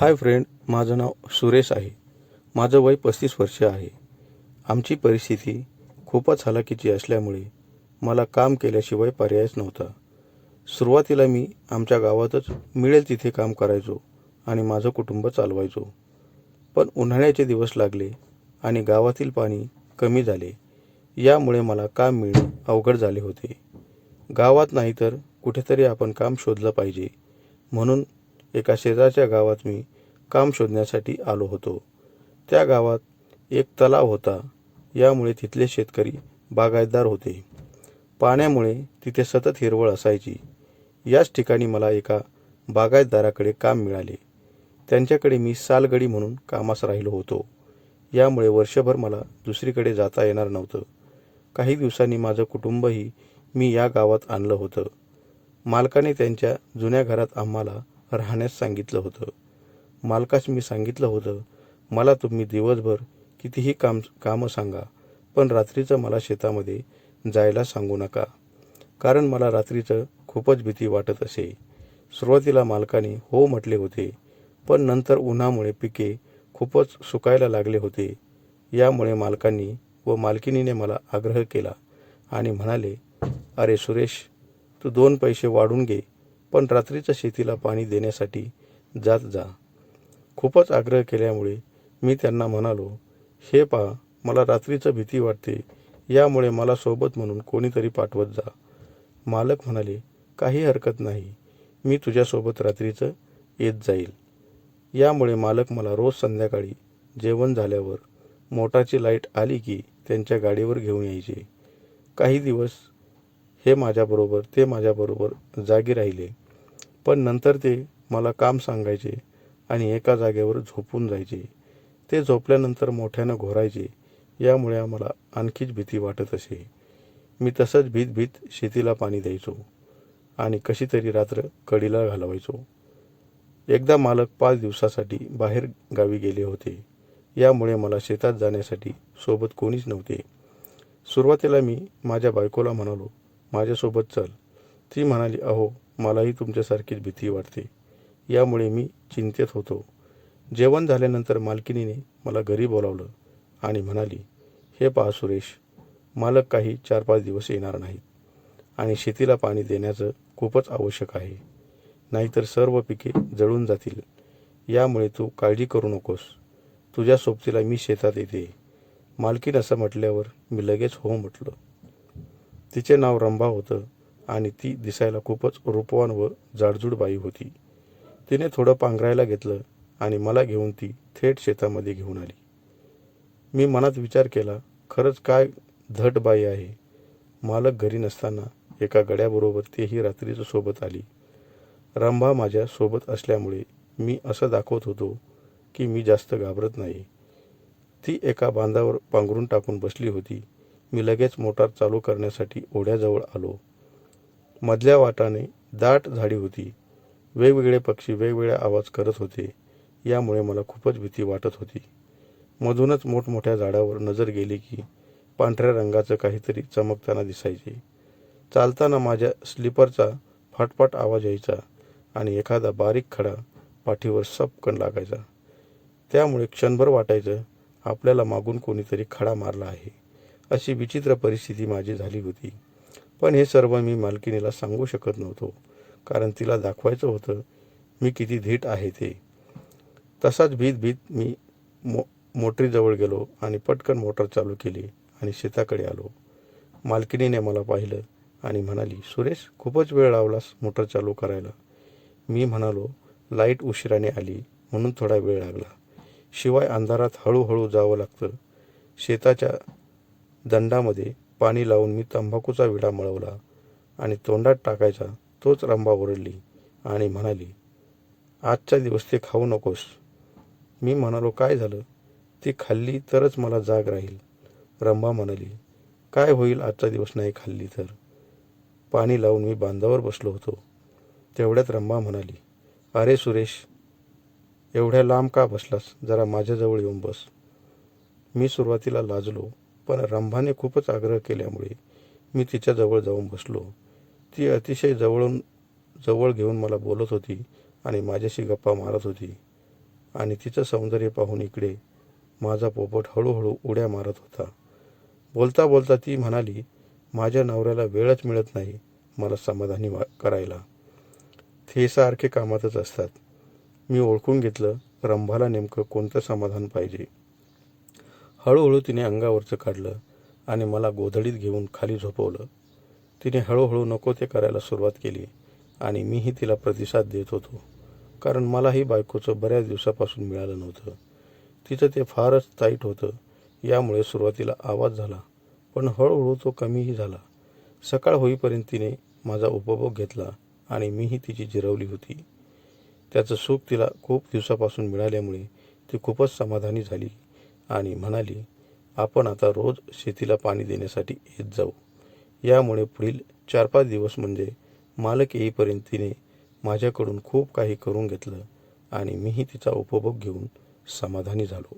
Hi friend माझं नाव सुरेश आहे. माझं वय पस्तीस वर्ष आहे. आमची परिस्थिती खूपच हलाखीची असल्यामुळे मला काम केल्याशिवाय पर्यायच नव्हता. सुरुवातीला मी आमच्या गावातच मिळेल तिथे काम करायचो आणि माझं कुटुंब चालवायचो. पण उन्हाळ्याचे दिवस लागले आणि गावातील पाणी कमी झाले. यामुळे मला काम मिळणे अवघड झाले होते. गावात नाही तर कुठेतरी आपण काम शोधलं पाहिजे म्हणून एका शेजारच्या गावात मी काम शोधण्यासाठी आलो होतो. त्या गावात एक तलाव होता. यामुळे तिथले शेतकरी बागायतदार होते. पाण्यामुळे तिथे सतत हिरवळ असायची. याच ठिकाणी मला एका बागायतदाराकडे काम मिळाले. त्यांच्याकडे मी सालगडी म्हणून कामास राहिलो होतो. यामुळे वर्षभर मला दुसरीकडे जाता येणार नव्हतं. काही दिवसांनी माझं कुटुंबही मी या गावात आणलं होतं. मालकाने त्यांच्या जुन्या घरात आम्हाला राहण्यास सांगितलं होतं. मालकास मी सांगितलं होतं मला तुम्ही दिवसभर कितीही काम कामं सांगा पण रात्रीचं मला शेतामध्ये जायला सांगू नका. कारण मला रात्रीचं खूपच भीती वाटत असे. सुरुवातीला मालकाने हो म्हटले होते पण नंतर उन्हामुळे पिके खूपच सुकायला लागले होते. यामुळे मालकांनी व मालकिनीने मला आग्रह केला आणि म्हणाले अरे सुरेश तू दोन पैसे वाढून घे पण रात्रीचं शेतीला पाणी देण्यासाठी जात जा. खूपच आग्रह केल्यामुळे मी त्यांना म्हणालो हे पहा मला रात्रीचं भीती वाटते यामुळे मला सोबत म्हणून कोणीतरी पाठवत जा. मालक म्हणाले काही हरकत नाही मी तुझ्यासोबत रात्रीचं येत जाईल. यामुळे मालक मला रोज संध्याकाळी जेवण झाल्यावर मोटारची लाइट आली की त्यांच्या गाडीवर घेऊन यायचे. काही दिवस हे माझ्याबरोबर ते माझ्याबरोबर जागी राहिले. पण नंतर ते मला काम सांगायचे आणि एका जागेवर झोपून जायचे. ते झोपल्यानंतर मोठ्यानं घोरायचे. यामुळे आम्हाला आणखीच भीती वाटत असे. मी तसंच भीत भीत शेतीला पाणी द्यायचो आणि कशी तरी रात्र कडीला घालवायचो. एकदा मालक पाच दिवसासाठी बाहेर गावी गेले होते. यामुळे मला शेतात जाण्यासाठी सोबत कोणीच नव्हते. सुरुवातीला मी माझ्या बायकोला म्हणालो माझ्यासोबत चल. ती म्हणाली अहो मलाही तुमच्यासारखीच भीती वाटते. यामुळे मी चिंतेत होतो. जेवण झाल्यानंतर मालकिनीने मला घरी बोलावलं आणि म्हणाली हे पहा सुरेश मालक काही चार पाच दिवस येणार नाहीत आणि शेतीला पाणी देण्याचं खूपच आवश्यक आहे. नाहीतर सर्व पिके जळून जातील. यामुळे तू काळजी करू नकोस. तुझ्या सोबतीला मी शेतात येते. मालकीन असं म्हटल्यावर मी लगेच हो म्हटलं. तिचे नाव रंभा होतं आणि ती दिसायला खूपच रूपवान व जाडजूड बाई होती. तिने थोडं पांघरायला घेतलं आणि मला घेऊन ती थेट शेतामध्ये घेऊन आली. मी मनात विचार केला खरंच काय धट बाई आहे. मालक घरी नसताना एका गड्याबरोबर तेही रात्रीचं सोबत आली. रंभा माझ्या सोबत असल्यामुळे मी असं दाखवत होतो की मी जास्त घाबरत नाही. ती एका बांधावर पांघरून टाकून बसली होती. मी लगेच मोटार चालू करण्यासाठी ओढ्याजवळ आलो. मधल्या वाटाने दाट झाडी होती. वेगवेगळे पक्षी वेगवेगळ्या आवाज करत होते. यामुळे मला खूपच भीती वाटत होती. मधूनच मोठमोठ्या झाडावर नजर गेली की पांढऱ्या रंगाचं काहीतरी चमकताना दिसायचे. चालताना माझ्या स्लीपरचा फाटफाट आवाज यायचा आणि एखादा बारीक खडा पाठीवर सपकन लागायचा. त्यामुळे क्षणभर वाटायचं आपल्याला मागून कोणीतरी खडा मारला आहे. अशी विचित्र परिस्थिती माझी झाली होती. पण हे सर्व मी मालकिनीला सांगू शकत नव्हतो. कारण तिला दाखवायचं होतं मी किती धीट आहे ते. तसाच भीत भीत मी मो मोटरीजवळ गेलो आणि पटकन मोटर चालू केली आणि शेताकडे आलो. मालकिनीने मला पाहिलं आणि म्हणाली सुरेश खूपच वेळ लावलास मोटर चालू करायला. मी म्हणालो लाइट उशिराने आली म्हणून थोडा वेळ लागला. शिवाय अंधारात हळूहळू जावं लागतं. शेताच्या दंडामध्ये पाणी लावून मी तंबाखूचा विडा मळवला आणि तोंडात टाकायचा तोच रंबा ओरडली आणि म्हणाली आजचा दिवस ते खाऊ नकोस. मी म्हणालो काय झालं? ती खाल्ली तरच मला जाग राहील. रंबा म्हणाली काय होईल आजचा दिवस नाही खाल्ली तर? पाणी लावून मी बांधावर बसलो होतो. तेवढ्यात रंबा म्हणाली अरे सुरेश एवढ्या लांब का बसलास? जरा माझ्याजवळ येऊन बस. मी सुरुवातीला लाजलो पण रंभाने खूपच आग्रह केल्यामुळे मी तिच्याजवळ जाऊन बसलो. ती अतिशय जवळून जवळ घेऊन मला बोलत होती आणि माझ्याशी गप्पा मारत होती. आणि तिचं सौंदर्य पाहून इकडे माझा पोपट हळूहळू उड्या मारत होता. बोलता बोलता ती म्हणाली माझ्या नवऱ्याला वेळच मिळत नाही मला समाधानी वा करायला. ते सारखे कामातच असतात. मी ओळखून घेतलं रंभाला नेमकं कोणतं समाधान पाहिजे? हळूहळू तिने अंगावरचं काढलं आणि मला गोधडीत घेऊन खाली झोपवलं. तिने हळूहळू नको ते करायला सुरुवात केली आणि मीही तिला प्रतिसाद देत होतो कारण मलाही बायकोचं बऱ्याच दिवसापासून मिळालं नव्हतं. तिचं ते फारच ताईट होतं यामुळे सुरुवातीला आवाज झाला पण हळूहळू तो कमीही झाला. सकाळ होईपर्यंत तिने माझा उपभोग घेतला आणि मीही तिची जिरवली होती. त्याचं सुख तिला खूप दिवसापासून मिळाल्यामुळे ती खूपच समाधानी झाली. आणि म्हणाली आपण आता रोज शेतीला पाणी देण्यासाठी येत जाऊ. यामुळे पुढील चार पाच दिवस म्हणजे मालक येईपर्यंत तिने माझ्याकडून खूप काही करून घेतलं आणि मीही तिचा उपभोग घेऊन समाधानी झालो.